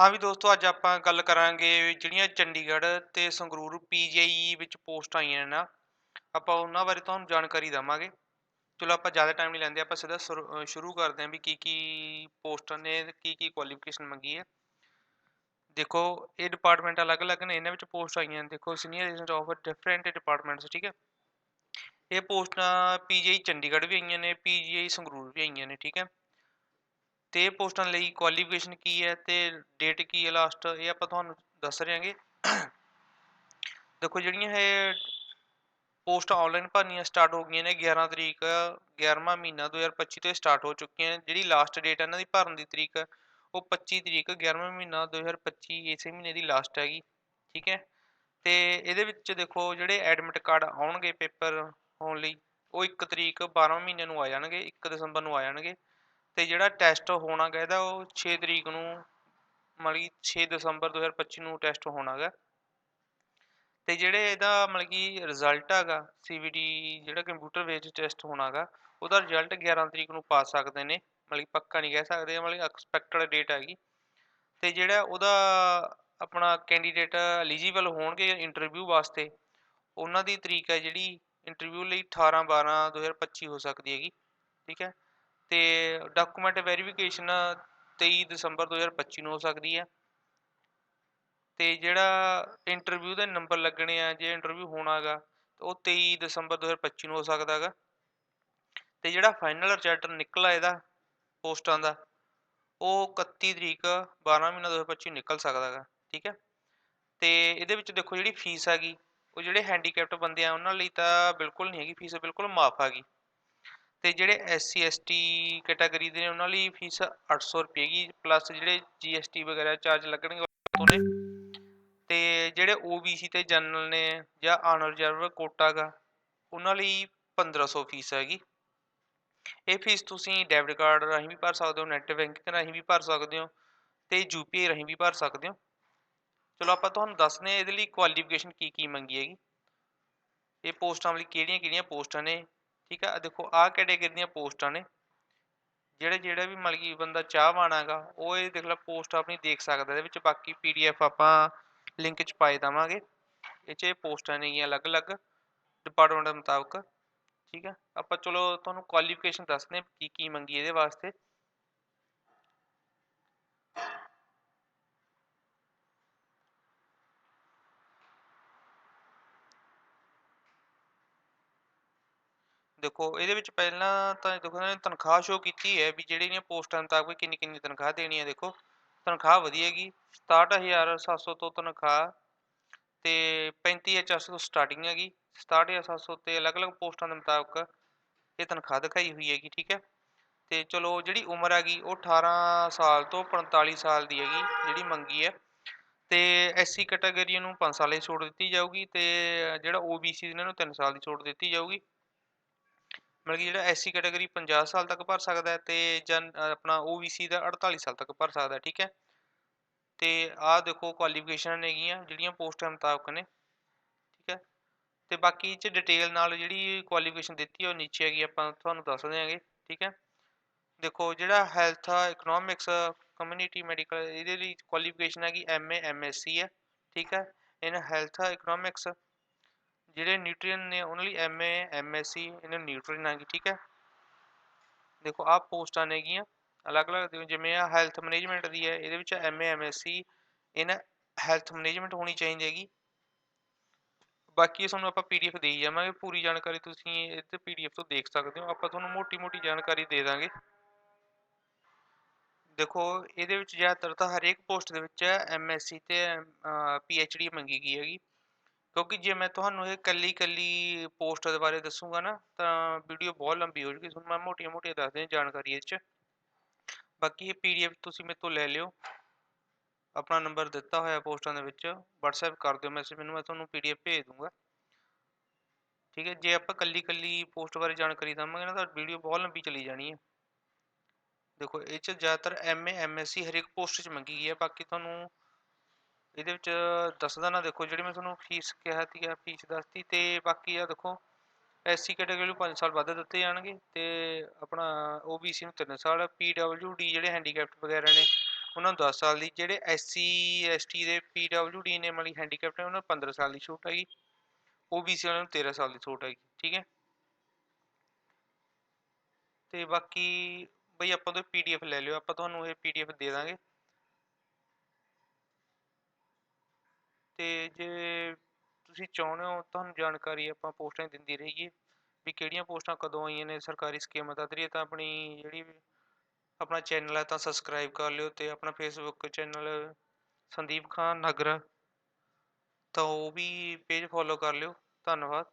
ਹਾਂ ਵੀ ਦੋਸਤੋ, ਅੱਜ ਆਪਾਂ ਗੱਲ ਕਰਾਂਗੇ ਜਿਹੜੀਆਂ ਚੰਡੀਗੜ੍ਹ ਤੇ ਸੰਗਰੂਰ ਪੀਜੀਆਈ ਵਿੱਚ ਪੋਸਟ ਆਈਆਂ ਨੇ ਨਾ, ਆਪਾਂ ਉਹਨਾਂ ਬਾਰੇ ਤੁਹਾਨੂੰ ਜਾਣਕਾਰੀ ਦੇਵਾਂਗੇ। ਚਲੋ, ਆਪਾਂ ਜ਼ਿਆਦਾ ਟਾਈਮ ਨਹੀਂ ਲੈਂਦੇ, ਆਪਾਂ ਸਿੱਧਾ ਸ਼ੁਰੂ ਸ਼ੁਰੂ ਕਰਦੇ ਹਾਂ ਵੀ ਕੀ ਕੀ ਪੋਸਟਾਂ ਨੇ, ਕੀ ਕੀ ਕੁਆਲੀਫਿਕੇਸ਼ਨ ਮੰਗੀ ਹੈ। ਦੇਖੋ, ਇਹ ਡਿਪਾਰਟਮੈਂਟ ਅਲੱਗ-ਅਲੱਗ ਨੇ, ਇਹਨਾਂ ਵਿੱਚ ਪੋਸਟ ਆਈਆਂ ਨੇ। ਦੇਖੋ senior agent of different departments ਠੀਕ ਹੈ। ਇਹ ਪੋਸਟਾਂ ਪੀਜੀਆਈ ਚੰਡੀਗੜ੍ਹ ਵੀ ਆਈਆਂ ਨੇ ਪੀਜੀਆਈ ਸੰਗਰੂਰ ਵੀ ਆਈਆਂ ਨੇ, ਠੀਕ ਹੈ। ਤੇ ਪੋਸਟਾਂ ਲਈ ਕੁਆਲੀਫਿਕੇਸ਼ਨ ਕੀ ਹੈ ਤੇ ਡੇਟ ਕੀ ਹੈ ਲਾਸਟ ਇਹ ਆਪਾਂ ਤੁਹਾਨੂੰ ਦੱਸ ਰਹੇ ਹਾਂਗੇ। ਦੇਖੋ ਜਿਹੜੀਆਂ ਇਹ ਪੋਸਟਾਂ ਆਨਲਾਈਨ ਭਰਨੀਆਂ ਸਟਾਰਟ ਹੋ ਗਈਆਂ ਨੇ 11 ਤਰੀਕ 11ਵਾਂ ਮਹੀਨਾ 2025 ਤੋਂ ਸਟਾਰਟ ਹੋ ਚੁੱਕੀਆਂ ਨੇ। ਜਿਹੜੀ ਲਾਸਟ ਡੇਟ ਹੈ ਇਹਨਾਂ ਦੀ ਭਰਨ ਦੀ ਤਰੀਕ, ਉਹ 25 ਤਰੀਕ 11ਵਾਂ ਮਹੀਨਾ 2025 ਇਸੇ ਮਹੀਨੇ ਦੀ ਲਾਸਟ ਹੈਗੀ, ਠੀਕ ਹੈ। ਤੇ ਇਹਦੇ ਵਿੱਚ ਦੇਖੋ ਜਿਹੜੇ ਐਡਮਿਟ ਕਾਰਡ ਆਉਣਗੇ ਪੇਪਰ ਹੋਣ ਲਈ, ਉਹ 1 ਤਰੀਕ 12 ਮਹੀਨੇ ਨੂੰ ਆ ਜਾਣਗੇ 1 ਦਸੰਬਰ ਨੂੰ ਆ ਜਾਣਗੇ। ਤੇ ਜਿਹੜਾ ਟੈਸਟ ਹੋਣਾ ਗਾ ਇਹਦਾ ਉਹ 6 ਤਰੀਕ ਨੂੰ ਮਤਲਬ ਕਿ 6 ਦਸੰਬਰ 2025 ਨੂੰ ਟੈਸਟ ਹੋਣਾ ਗਾ ਤੇ ਜਿਹੜੇ ਇਹਦਾ ਮਤਲਬ ਕਿ ਰਿਜ਼ਲਟ ਹੈਗਾ ਸੀਵੀਟੀ ਜਿਹੜਾ ਕੰਪਿਊਟਰ ਬੇਸਡ ਟੈਸਟ ਹੋਣਾ ਗਾ ਉਹਦਾ ਰਿਜ਼ਲਟ 11 ਤਰੀਕ ਨੂੰ ਪਾ ਸਕਦੇ ਨੇ, ਮਤਲਬ ਕਿ ਪੱਕਾ ਨਹੀਂ ਕਹਿ ਸਕਦੇ, ਮਤਲਬ ਕਿ ਐਕਸਪੈਕਟਡ ਡੇਟ ਹੈਗੀ। ਤੇ ਜਿਹੜਾ ਉਹਦਾ ਆਪਣਾ ਕੈਂਡੀਡੇਟ ਐਲੀਜੀਬਲ ਹੋਣਗੇ ਇੰਟਰਵਿਊ ਵਾਸਤੇ, ਉਹਨਾਂ ਦੀ ਤਰੀਕ ਹੈ ਜਿਹੜੀ ਇੰਟਰਵਿਊ ਲਈ 18 12 2025 ਹੋ ਸਕਦੀ ਹੈਗੀ, ਠੀਕ ਹੈ? ਤੇ ਡਾਕੂਮੈਂਟ ਵੈਰੀਫਿਕੇਸ਼ਨ 23 ਦਸੰਬਰ 2025 ਨੂੰ ਹੋ ਸਕਦੀ ਹੈ। ਤੇ ਜਿਹੜਾ ਇੰਟਰਵਿਊ ਦੇ ਨੰਬਰ ਲੱਗਣੇ ਆ, ਜੇ ਇੰਟਰਵਿਊ ਹੋਣਾ ਹੈਗਾ ਉਹ 23 ਦਸੰਬਰ 2025 ਨੂੰ ਹੋ ਸਕਦਾ ਹੈਗਾ ਤੇ ਜਿਹੜਾ ਫਾਈਨਲ ਰਿਜ਼ਲਟ ਨਿਕਲਾ ਇਹਦਾ, ਪੋਸਟਾਂ ਦਾ, ਉਹ 31 ਤਰੀਕ 12 ਮਹੀਨਾ 2025 ਨਿਕਲ ਸਕਦਾ ਹੈਗਾ ਠੀਕ ਹੈ। ਤੇ ਇਹਦੇ ਵਿੱਚ ਦੇਖੋ ਜਿਹੜੀ ਫੀਸ ਹੈਗੀ, ਉਹ ਜਿਹੜੇ ਹੈਂਡੀਕੈਪਟ ਬੰਦੇ ਆ, ਉਹਨਾਂ ਲਈ ਤਾਂ ਬਿਲਕੁਲ ਨਹੀਂ ਹੈਗੀ ਫੀਸ ਬਿਲਕੁਲ ਮਾਫ ਹੈਗੀ ਤੇ ਜਿਹੜੇ ਐਸਸੀ ਐਸਟੀ ਕੈਟਾਗਰੀ ਦੇ ਨੇ, ਉਹਨਾਂ ਲਈ ਫੀਸ 800 ਰੁਪਏ ਹੈਗੀ ਪਲੱਸ ਜਿਹੜੇ ਜੀਐਸਟੀ ਵਗੈਰਾ ਚਾਰਜ ਲੱਗਣਗੇ, ਉਹ ਨੇ ਤੇ ਜਿਹੜੇ ਓਬੀਸੀ ਤੇ ਜਨਰਲ ਨੇ ਜਾਂ ਅਨ ਰਿਜ਼ਰਵ ਕੋਟਾ ਗਾ, ਉਹਨਾਂ ਲਈ 1500 ਫੀਸ ਹੈਗੀ। ਇਹ ਫੀਸ ਤੁਸੀਂ ਡੈਬਿਟ ਕਾਰਡ ਰਾਹੀਂ ਵੀ ਭਰ ਸਕਦੇ ਹੋ ਨੈਟ ਬੈਂਕਿੰਗ ਰਾਹੀਂ ਵੀ ਭਰ ਸਕਦੇ ਹੋ, ਤੇ ਯੂਪੀਆਈ ਰਾਹੀਂ ਵੀ ਭਰ ਸਕਦੇ ਹੋ। ਚਲੋ ਆਪਾਂ ਤੁਹਾਨੂੰ ਦੱਸਦੇ ਹਾਂ ਇਹਦੇ ਲਈ ਕੁਆਲੀਫਿਕੇਸ਼ਨ ਕੀ ਕੀ ਮੰਗੀ ਹੈਗੀ। ਇਹ ਪੋਸਟਾਂ ਲਈ ਕਿਹੜੀਆਂ ਕਿਹੜੀਆਂ ਪੋਸਟਾਂ ਨੇ? ਠੀਕ ਆ? ਦੇਖੋ, ਆਹ ਕੈਟੇਗਰੀ ਦੀਆਂ ਪੋਸਟਾਂ ਨੇ। ਜਿਹੜੇ, ਜਿਹੜਾ ਵੀ ਮਤਲਬ ਕਿ ਬੰਦਾ ਚਾਹਵਾਨ ਹੈਗਾ, ਉਹ ਇਹ ਦੇਖ ਲਾ, ਪੋਸਟ ਆਪਣੀ ਦੇਖ ਸਕਦਾ, ਇਹਦੇ ਵਿੱਚ ਬਾਕੀ ਪੀਡੀਐਫ ਆਪਾਂ ਲਿੰਕ 'ਚ ਪਾਏ ਦੇਵਾਂਗੇ। ਇਹ 'ਚ ਇਹ ਪੋਸਟਾਂ ਨੇਗੀਆਂ ਅਲੱਗ-ਅਲੱਗ ਡਿਪਾਰਟਮੈਂਟ ਦੇ ਮੁਤਾਬਕ। ਠੀਕ ਹੈ ਆਪਾਂ ਚਲੋ, ਤੁਹਾਨੂੰ ਕੁਆਲੀਫਿਕੇਸ਼ਨ ਦੱਸਦੇ ਹਾਂ ਕੀ ਕੀ ਮੰਗੀ ਇਹਦੇ ਵਾਸਤੇ। ਦੇਖੋ, ਇਹਦੇ ਵਿੱਚ ਪਹਿਲਾਂ ਤਾਂ ਦੇਖੋ ਇਹਨਾਂ ਨੇ ਤਨਖਾਹ ਸ਼ੋ ਕੀਤੀ ਹੈ ਵੀ ਜਿਹੜੀ ਇਹਨਾਂ ਪੋਸਟਾਂ ਮੁਤਾਬਕ ਕਿੰਨੀ ਕਿੰਨੀ ਤਨਖਾਹ ਦੇਣੀ ਹੈ ਦੇਖੋ। ਤਨਖਾਹ ਵਧੀਆ ਹੈਗੀ 67700 ਤੋਂ ਤਨਖਾਹ ਤੇ 35400 ਤੋਂ ਸਟਾਰਟਿੰਗ ਹੈਗੀ 67700 ਤੇ ਅਲੱਗ-ਅਲੱਗ ਪੋਸਟਾਂ ਦੇ ਮੁਤਾਬਕ ਇਹ ਤਨਖਾਹ ਦਿਖਾਈ ਹੋਈ ਹੈਗੀ, ਠੀਕ ਹੈ। ਤੇ ਚਲੋ ਜਿਹੜੀ ਉਮਰ ਹੈਗੀ, ਉਹ 18 ਸਾਲ ਤੋਂ 45 ਸਾਲ ਦੀ ਹੈਗੀ, ਜਿਹੜੀ ਮੰਗੀ ਹੈ। ਤੇ ਐਸਸੀ ਕੈਟਾਗਰੀ ਨੂੰ 5 ਸਾਲ ਦੀ ਛੋਟ ਦਿੱਤੀ ਜਾਊਗੀ ਤੇ ਜਿਹੜਾ ਓਬੀਸੀ ਇਹਨਾਂ ਨੂੰ 3 ਸਾਲ ਦੀ ਛੋਟ ਦਿੱਤੀ ਜਾਊਗੀ। ਮਤਲਬ ਕਿ ਜਿਹੜਾ ਐਸਸੀ ਕੈਟਾਗਰੀ 50 ਸਾਲ ਤੱਕ ਭਰ ਸਕਦਾ ਹੈ ਤੇ ਜਨ ਆਪਣਾ ਓਬੀਸੀ ਦਾ 48 ਸਾਲ ਤੱਕ ਭਰ ਸਕਦਾ ਹੈ, ਠੀਕ ਹੈ। ਤੇ ਆਹ ਦੇਖੋ ਕੁਆਲੀਫਿਕੇਸ਼ਨ ਨੇਗੀਆਂ ਜਿਹੜੀਆਂ ਪੋਸਟਾਂ ਮੁਤਾਬਕ ਨੇ, ਠੀਕ ਹੈ। ਤੇ ਬਾਕੀ 'ਚ ਡਿਟੇਲ ਨਾਲ ਜਿਹੜੀ ਕੁਆਲੀਫਿਕੇਸ਼ਨ ਦਿੱਤੀ ਉਹ ਨੀਚੇ ਹੈਗੀ, ਆਪਾਂ ਤੁਹਾਨੂੰ ਦੱਸ ਦਿਆਂਗੇ, ਠੀਕ ਹੈ। ਦੇਖੋ ਜਿਹੜਾ ਹੈਲਥ ਇਕਨੋਮਿਕਸ ਕਮਿਊਨਿਟੀ ਮੈਡੀਕਲ ਇਹਦੇ ਲਈ ਕੁਆਲੀਫਿਕੇਸ਼ਨ ਹੈਗੀ ਐਮਏ ਐਮਐਸਸੀ ਹੈ, ਠੀਕ ਹੈ। ਇਨ ਹੈਲਥ ਇਕਨੋਮਿਕਸ ਜਿਹੜੇ ਨਿਊਟਰੀਸ਼ਨ ਨੇ, ਉਹਨਾਂ ਲਈ ਐਮਏ ਐਮਐਸਸੀ ਇਹਨਾਂ ਨਿਊਟਰੀਸ਼ਨ ਆ ਗਈ ਠੀਕ ਹੈ? ਦੇਖੋ, ਆਹ ਪੋਸਟਾਂ ਨੇਗੀਆਂ ਅਲੱਗ-ਅਲੱਗ ਜਿਵੇਂ ਆ ਹੈਲਥ ਮੈਨੇਜਮੈਂਟ ਦੀ ਹੈ, ਇਹਦੇ ਵਿੱਚ ਐਮਏ ਐਮਐਸਸੀ ਇਹਨਾਂ ਹੈਲਥ ਮੈਨੇਜਮੈਂਟ ਹੋਣੀ ਚਾਹੀਦੀ ਹੈਗੀ। ਬਾਕੀ ਤੁਹਾਨੂੰ ਆਪਾਂ ਪੀਡੀਐਫ ਦੇ ਹੀ ਜਾਵਾਂਗੇ, ਪੂਰੀ ਜਾਣਕਾਰੀ ਤੁਸੀਂ ਇਹ ਤੇ ਪੀਡੀਐਫ ਤੋਂ ਦੇਖ ਸਕਦੇ ਹੋ, ਆਪਾਂ ਤੁਹਾਨੂੰ ਮੋਟੀ-ਮੋਟੀ ਜਾਣਕਾਰੀ ਦੇ ਦਾਂਗੇ। ਦੇਖੋ, ਇਹਦੇ ਵਿੱਚ ਜ਼ਿਆਦਾਤਰ ਤਾਂ ਹਰੇਕ ਪੋਸਟ ਦੇ ਵਿੱਚ ਐਮਐਸਸੀ ਤੇ ਪੀਐਚਡੀ ਮੰਗੀ ਗਈ ਹੈਗੀ। ਕਿਉਂਕਿ ਜੇ ਮੈਂ ਤੁਹਾਨੂੰ ਇਹ ਕੱਲੀ ਕੱਲੀ ਪੋਸਟ ਦੇ ਬਾਰੇ ਦੱਸੂਗਾ ਨਾ, ਤਾਂ ਵੀਡੀਓ ਬਹੁਤ ਲੰਬੀ ਹੋ ਜੂਗੀ, ਤੁਹਾਨੂੰ ਮੈਂ ਮੋਟੀਆਂ ਮੋਟੀਆਂ ਦੱਸ ਦਿਆਂ ਜਾਣਕਾਰੀ ਇਹ 'ਚ। ਬਾਕੀ ਇਹ ਪੀਡੀਐਫ ਤੁਸੀਂ ਮੇਰੇ ਤੋਂ ਲੈ ਲਿਓ। ਆਪਣਾ ਨੰਬਰ ਦਿੱਤਾ ਹੋਇਆ ਪੋਸਟਾਂ ਦੇ ਵਿੱਚ, WhatsApp ਕਰ ਦਿਓ ਮੈਸੇਜ ਮੈਨੂੰ, ਮੈਂ ਤੁਹਾਨੂੰ ਪੀਡੀਐਫ ਭੇਜ ਦੂੰਗਾ। ਠੀਕ ਹੈ, ਜੇ ਆਪਾਂ ਕੱਲੀ ਕੱਲੀ ਪੋਸਟ ਬਾਰੇ ਜਾਣਕਾਰੀ ਦਵਾਂਗੇ ਨਾ, ਤਾਂ ਵੀਡੀਓ ਬਹੁਤ ਲੰਬੀ ਚਲੀ ਜਾਣੀ ਹੈ। ਦੇਖੋ, ਇਹ 'ਚ ਜ਼ਿਆਦਾਤਰ ਐਮਏ ਐਮਐਸਸੀ ਹਰੇਕ ਪੋਸਟ 'ਚ ਮੰਗੀ ਗਈ ਹੈ, ਬਾਕੀ ਤੁਹਾਨੂੰ ਇਹਦੇ ਵਿੱਚ ਦੱਸਦਾ ਨਾ ਦੇਖੋ, ਜਿਹੜੀ ਮੈਂ ਤੁਹਾਨੂੰ ਫੀਸ ਕਿਹਾ ਸੀ ਆ ਫੀਸ ਦੱਸਤੀ ਤੇ ਬਾਕੀ ਆ ਦੇਖੋ ਐਸਸੀ ਕੈਟਾਗਰੀ ਨੂੰ 5 ਸਾਲ ਵੱਧ ਦਿੱਤੇ ਜਾਣਗੇ ਤੇ ਆਪਣਾ ਓਬੀਸੀ ਨੂੰ 3 ਸਾਲ ਪੀਡਬਲਯੂਡੀ ਜਿਹੜੇ ਹੈਂਡੀਕੈਪਟ ਵਗੈਰਾ ਨੇ, ਉਹਨਾਂ ਨੂੰ 10 ਸਾਲ ਦੀ, ਜਿਹੜੇ ਐਸਸੀ ਐਸਟੀ ਦੇ ਪੀਡਬਲਯੂਡੀ ਨੇ ਮਤਲਬ ਹੈਂਡੀਕੈਪਟ ਨੇ, ਉਹਨਾਂ ਨੂੰ 15 ਸਾਲ ਦੀ ਛੂਟ ਹੈਗੀ ਓਬੀਸੀ ਵਾਲਿਆਂ ਨੂੰ 13 ਸਾਲ ਦੀ ਛੂਟ ਹੈਗੀ, ਠੀਕ ਹੈ? ਤੇ ਬਾਕੀ ਬਈ ਆਪਾਂ ਤੋਂ ਪੀਡੀਐਫ ਲੈ ਲਿਓ, ਆਪਾਂ ਤੁਹਾਨੂੰ ਇਹ ਪੀਡੀਐਫ ਦੇ ਦਾਂਗੇ। ਤੇ ਜੇ ਤੁਸੀਂ ਚਾਹੁੰਦੇ ਹੋ, ਤੁਹਾਨੂੰ ਜਾਣਕਾਰੀ ਆਪਾਂ ਪੋਸਟਾਂ ਦਿੰਦੀ ਰਹੀਏ ਵੀ ਕਿਹੜੀਆਂ ਪੋਸਟਾਂ ਕਦੋਂ ਆਈਆਂ ਨੇ ਸਰਕਾਰੀ ਸਕੀਮਾਂ ਦਾ। ਤਰੀਏ ਤਾਂ ਆਪਣੀ ਜਿਹੜੀ ਆਪਣਾ ਚੈਨਲ ਹੈ ਤਾਂ ਸਬਸਕ੍ਰਾਈਬ ਕਰ ਲਿਓ ਤੇ ਆਪਣਾ ਫੇਸਬੁੱਕ ਚੈਨਲ ਸੰਦੀਪ ਖਾਨ ਨਗਰ, ਤਾਂ ਉਹ ਵੀ ਪੇਜ ਫੋਲੋ ਕਰ ਲਿਓ। ਧੰਨਵਾਦ।